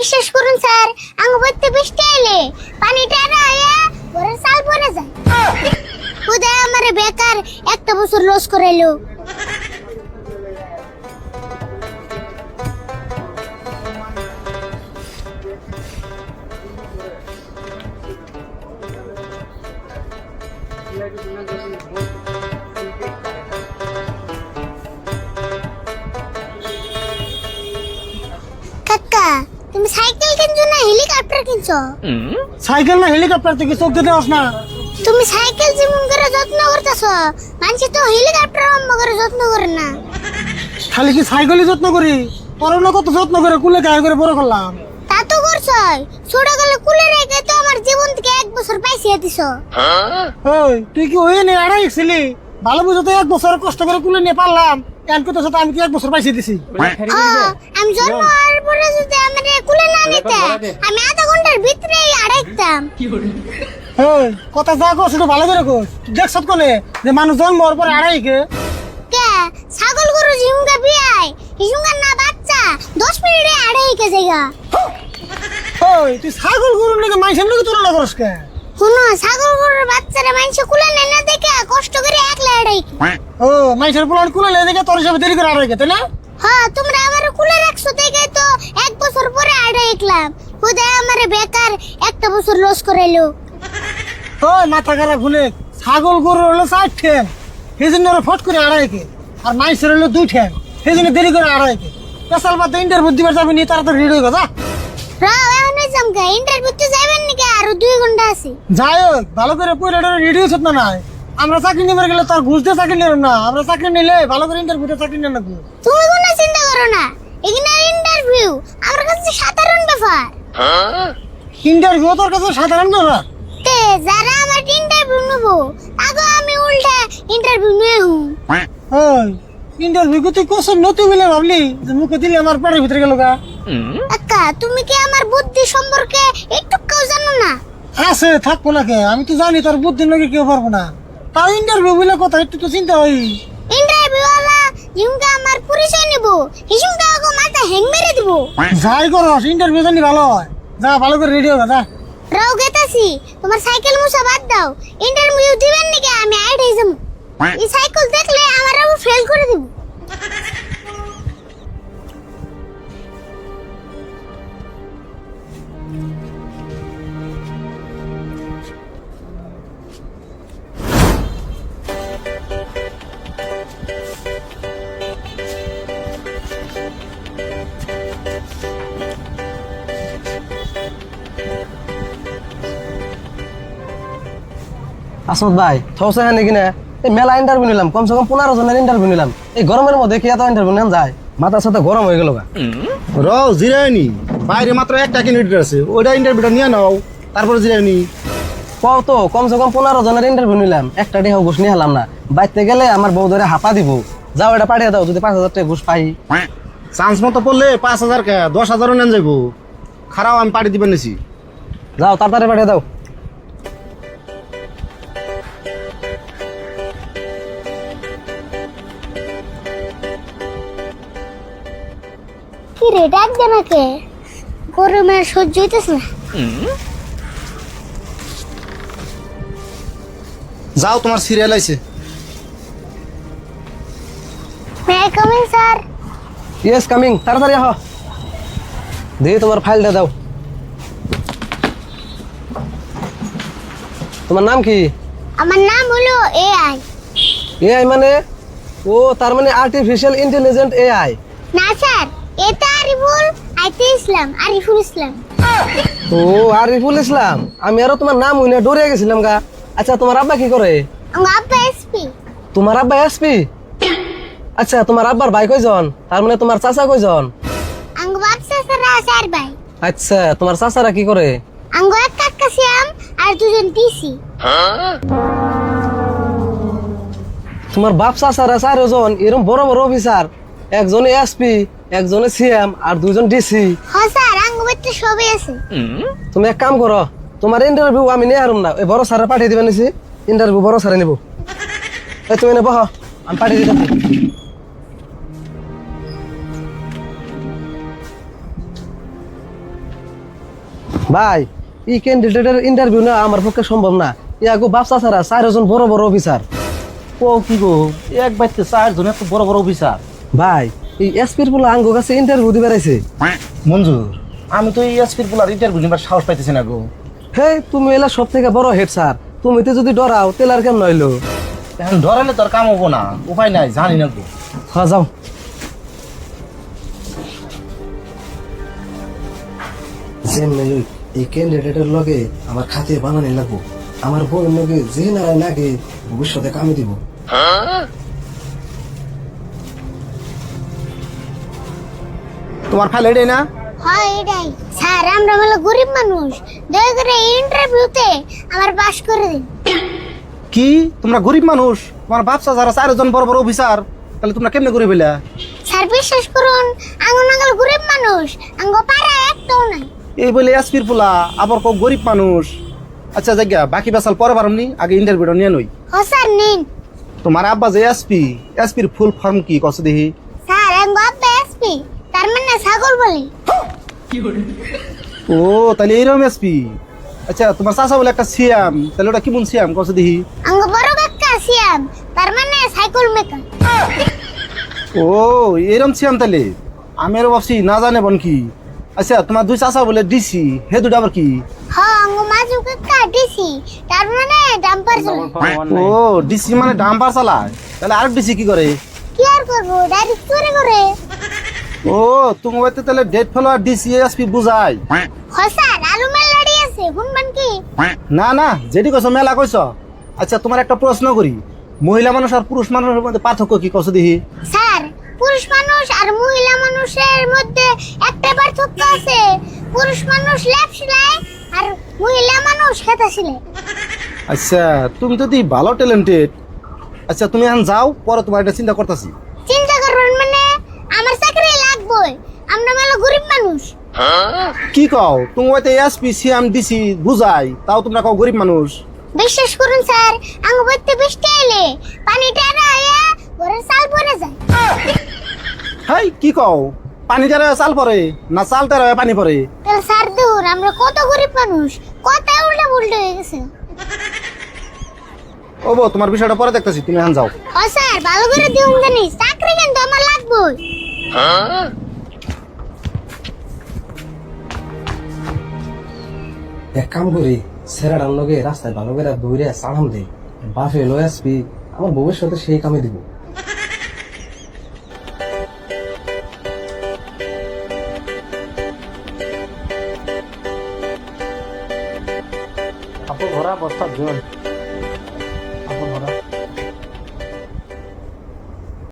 বিশ্বাস করুন, স্যার আঙ্গ বইতে বৃষ্টি এলে পানিটা রায়া ঘরের চাল পড়ে যায়। উদয় আমারে বেকার একটা বছর লস করাইলো। কাকা তুমি সাইকেল কিনছো না হেলিকপ্টার কিনছো? সাইকেল না হেলিকপ্টার থেকে চোখ দিতে আস না তুমি সাইকেল যেমন করে যত্ন করতেছ মানুষ তো হেলিকপ্টার অম্ব করে যত্ন করে না। খালি কি সাইকেলই যত্ন করি? করোনা কত যত্ন করে কুলে গায়ে করে বড় করলাম। তা তো করছই। ছোট গেলে কুলে রেখে তো আমার জীবন থেকে এক বছর পাইছিয়ে দিছ। ওই তুই কি ওই নিয়ে আড়াই ছিলি? ভালো বুঝো তো এক বছর কষ্ট করে কুলে নিয়ে পারলাম। এন সাথে আমি কি এক বছর পাইছি দিছি? আমি জন্ম হওয়ার পরে যদি আমার কুলে না নিতে আমি আধা ঘণ্টার ভিতরেই আড়াইতাম। কথা যা কর সেটা ভালো করে কর দেখছ কোনে? যে মানুষ জন্ম হওয়ার পরে আড়াই কে? কে? ছাগল গরু ঝিমুকা বিয়াই। হিসুঙ্গার না বাচ্চা। দশ মিনিটে আড়াই কে জায়গা। ওই তুই ছাগল গরু নাকি মাইসের নাকি তুলনা করস কে? শুনো ছাগল গরুর বাচ্চারা মানুষ কুলে নেয় না দেখে কষ্ট করে একলা আড়াই ও মাইসের পোলার কুলে লেগে দেখে তোর হিসাবে দেরি করে আড়াই তাই না? হ্যাঁ তোমরা আমার কুলে রাখছো দেখে তো এক বছর পরে আড়াই একলাম। হুদায় আমারে বেকার একটা বছর লস করাইলো। ওই মাথা খারাপ ভুলে ছাগল গরু হলো চার ঠ্যাং সেই জন্য ওরা ফট করে আড়াই কে আর মাইসের হলো দুই ঠ্যাং সেই জন্য দেরি করে আড়াই কে পেশাল বাদ ইন্টারভিউ দিবার যাবি নি তারা তো রেডি হয়ে গেছে রাও এখন জামকা ইন্টারভিউতে যাবেন আরও ঘণ্টা আছে। যাই হোক ভালো করে পড়ে রেডি হচ্ছে না নাই? আমরা চাকরি নিবার গেলে ঘুষ দিয়ে চাকরি নিলাম না। আমরা চাকরি নিলে ভালো করে ইন্টারভিউতে চাকরি নেব। তুমি কোনো চিন্তা করো না। এখানে ইন্টারভিউ আমার কাছে সাধারণ ব্যাপার। ইন্টারভিউ তোর কাছে সাধারণ ব্যাপার? তে যারা আমার ইন্টারভিউ নেব তাকে আমি উল্টা ইন্টারভিউ হুম। ওই ইন্টারভিউ তুই কোশ্চেন নতুন বলে ভাবলি যে মুখে দিলে আমার পেটের ভিতরে গেল গা? আক্কা তুমি কি আমার বুদ্ধি সম্পর্কে একটু কেউ জানো না? আছে থাকব না কে আমি তো জানি তোর বুদ্ধি নাকি কেউ পারব না। তাও ইন্টারভিউ বলে কথা একটু তো চিন্তা হয়। ইন্টারভিউ ওয়ালা হিমকা আমার পরিচয় নেব। হিসুমকা ওকে মাথা হ্যাং মেরে দিব। যাই করস ইন্টারভিউ জানি ভালো হয়। যা ভালো করে রেডি হবে যা রাও গেতাছি তোমার সাইকেল মুছা বাদ দাও। ইন্টারভিউ দিবেন নাকি আমি আইড হয়ে যাব। এই সাইকেল দেখলে আমার ফেল করে দিব। আসমত ভাই থসে হ্যাঁ নাকি না? এই মেলা ইন্টারভিউ নিলাম কমসে কম পনেরো জনের ইন্টারভিউ নিলাম। এই গরমের মধ্যে কি এত ইন্টারভিউ নেন যায়? মাথার সাথে গরম হয়ে গেল র জিরায়নি বাইরে মাত্র একটা ক্যান্ডিডেট আছে ওইটা ইন্টারভিউটা নিয়ে নাও তারপরে জিরায়নি কও তো কমসে কম পনেরো জনের ইন্টারভিউ নিলাম। একটা ডেহা ঘুষ নিয়ে হলাম না। বাইতে গেলে আমার বউ ধরে হাঁপা দিব। যাও এটা পাঠিয়ে দাও যদি পাঁচ হাজার টাকা ঘুষ পাই। চান্স মতো পড়লে পাঁচ হাজার কে দশ হাজারও নেন যাব খারাপ আমি পাড়ি দিবেন নিছি। যাও তাড়াতাড়ি পাঠিয়ে দাও। কি রে ডাক দে নাকে গরমে সহ্য হইতেছে না। যাও তোমার সিরিয়াল আইছে। May I coming sir yes coming তাড়াতাড়ি আহ। দিয়ে তোমার ফাইলটা দাও। তোমার নাম কি? আমার নাম হলো এআই এআই মানে? ও তার মানে আর্টিফিশিয়াল ইন্টেলিজেন্ট এআই না স্যার এটা আরিফুল আইতে ইসলাম আরিফুল ইসলাম। ও আরিফুল ইসলাম আমি আরও তোমার নাম হইনা ডরে গেছিলাম গা। আচ্ছা তোমার আব্বা কি করে? আমার আব্বা এসপি। তোমার আব্বা এসপি? আচ্ছা তোমার আব্বার ভাই কয়জন? তার মানে তোমার চাচা কয়জন? আঙ্গ সারা স্যার ভাই। আচ্ছা তোমার চাচারা কি করে? আঙ্গ এক কাকা শ্যাম আর দুজন টিসি তোমার বাপ চাচারা চারজন এরকম বড় বড় অফিসার একজনে এসপি। একজনে সিএম আর দুজন ডিসি হ স্যার আঙ্গ বাচ্চা সবই আছে। তুমি এক কাম করো তোমার ইন্টারভিউ আমি নিয়ে আরম না ওই বড় স্যারে পাঠিয়ে দিবেন নিছি। ইন্টারভিউ বড় স্যারে নিব। এই তুমি এনে বহ আমি পাঠিয়ে দিতে ভাই এই ক্যান্ডিডেটের ইন্টারভিউ না আমার পক্ষে সম্ভব না। ইয়াগো বাপসা ছাড়া চারজন বড় বড় অফিসার। ও কি গো এক বাইতে চার জন এত বড় বড় অফিসার। ভাই এই এসপির আঙ্গো কাছে ইন্টারভিউ দিবে রাইছে মঞ্জুর। আমি তো এই এসপির পোলার ইন্টারভিউ নিবার সাহস পাইতেছি না গো। হে তুমি এলা সব থেকে বড় হেড স্যার তুমি তো যদি ডরাও তেল আর কেমন নইলো এখন ধরালে তোর কাম হব না। উপায় নাই জানি না গো। হ্যাঁ যাও। এই ক্যান্ডিডেটের লগে আমার খাতে বানানি লাগবো। আমার বোনের লগে যে নারায় নাগে ভবিষ্যতে কামে দিব। তোমার ফাইল এটাই না? হয় এটাই। স্যার আমরা হলো গরিব মানুষ। দয়া করে ইন্টারভিউতে আমার পাশ করে দিন। কি? তোমরা গরিব মানুষ? তোমার বাপসা যারা চারজন বড় বড় অফিসার তাহলে তোমরা কেমনে গরিব হইলা? স্যার বিশ্বাস করুন আঙ্গো নাঙ্গল গরিব মানুষ আঙ্গ পাড়া একটাও নাই। এই বলে এসপির পোলা আবার কেউ গরিব মানুষ। আচ্ছা জায়গা বাকি বেসাল পরে পারমনি আগে ইন্টারভিউটা নিয়ে নই ও স্যার নিন। তোমার আব্বা যে এসপি এসপির ফুল ফর্ম কি কস দেখি। স্যার আঙ্গো আব্বা এসপি তার মানে ছাগল বলি। ও তাহলে এইরকম এসপি আচ্ছা তোমার চাচা বলে একটা সিয়াম। তাহলে ওটা কেমন সিয়াম? কস দেখি। আঙ্গো বড় কাকা সিয়াম তার মানে সাইকেল মেকার। ও এরম সিয়াম তাহলে। আমি আরও ভাবছি না জানে বন কি। আচ্ছা তোমার দুই চাচা বলে ডিসি হে দুটা আবার কি? হ আঙ্গো মাজু কাকা ডিসি তার মানে ডাম্পার চলে ও ডিসি মানে ডাম্পার চালায়। তাহলে আরেক ডিসি কি করে? কি আর করব? ডাইরেক্ট চুরি করে। ও তুমি হয়তো তাহলে ডেট ফলো আর ডিসি এসপি বুঝাই? হ স্যার আলু আছে শুনবেন কি? না না যেটি কইছ মেলা কইছ। আচ্ছা তোমার একটা প্রশ্ন করি। মহিলা মানুষ আর পুরুষ মানুষের মধ্যে পার্থক্য কি কছ দেখি? স্যার পুরুষ মানুষ আর মহিলা মানুষের মধ্যে একটা পার্থক্য আছে। পুরুষ মানুষ ল্যাপ সিলাই আর মহিলা মানুষ খেতা সিলাই। আচ্ছা তুমি তো দি ভালো ট্যালেন্টেড আচ্ছা তুমি এখন যাও পরে তোমার এটা চিন্তা করতেছি চিন্তা করবেন মানে আমার লাগবে আমরা মেলো গরিব মানুষ। কি কও? তুমি হয়তো এসপি সিএম ডিসি বুঝাই তাও তোমরা কও গরিব মানুষ। বিশ্বাস করুন স্যার আঙ্গ বইতে বৃষ্টি এলে পানি টানা হইয়া ঘরে চাল পরে যায়। হাই কি কও? পানি যারা চাল পরে না চাল তারা পানি পরে? তাহলে স্যার দেখুন আমরা কত গরিব মানুষ কত উল্টা উল্টা হয়ে গেছে। ও তোমার বিষয়টা পরে দেখতেছি তুমি এখন যাও। ও স্যার ভালো করে দিউন জানি চাকরি কিন্তু আমার লাগবে এক কাম করি সেরাটার লগে রাস্তায় ভালো করে দৌড়ে সালাম দে বাফে লয়ে আসবি, আমার ভবিষ্যতে সেই কামে দিব। আপো, ঘোরা বস্তা ঘোরা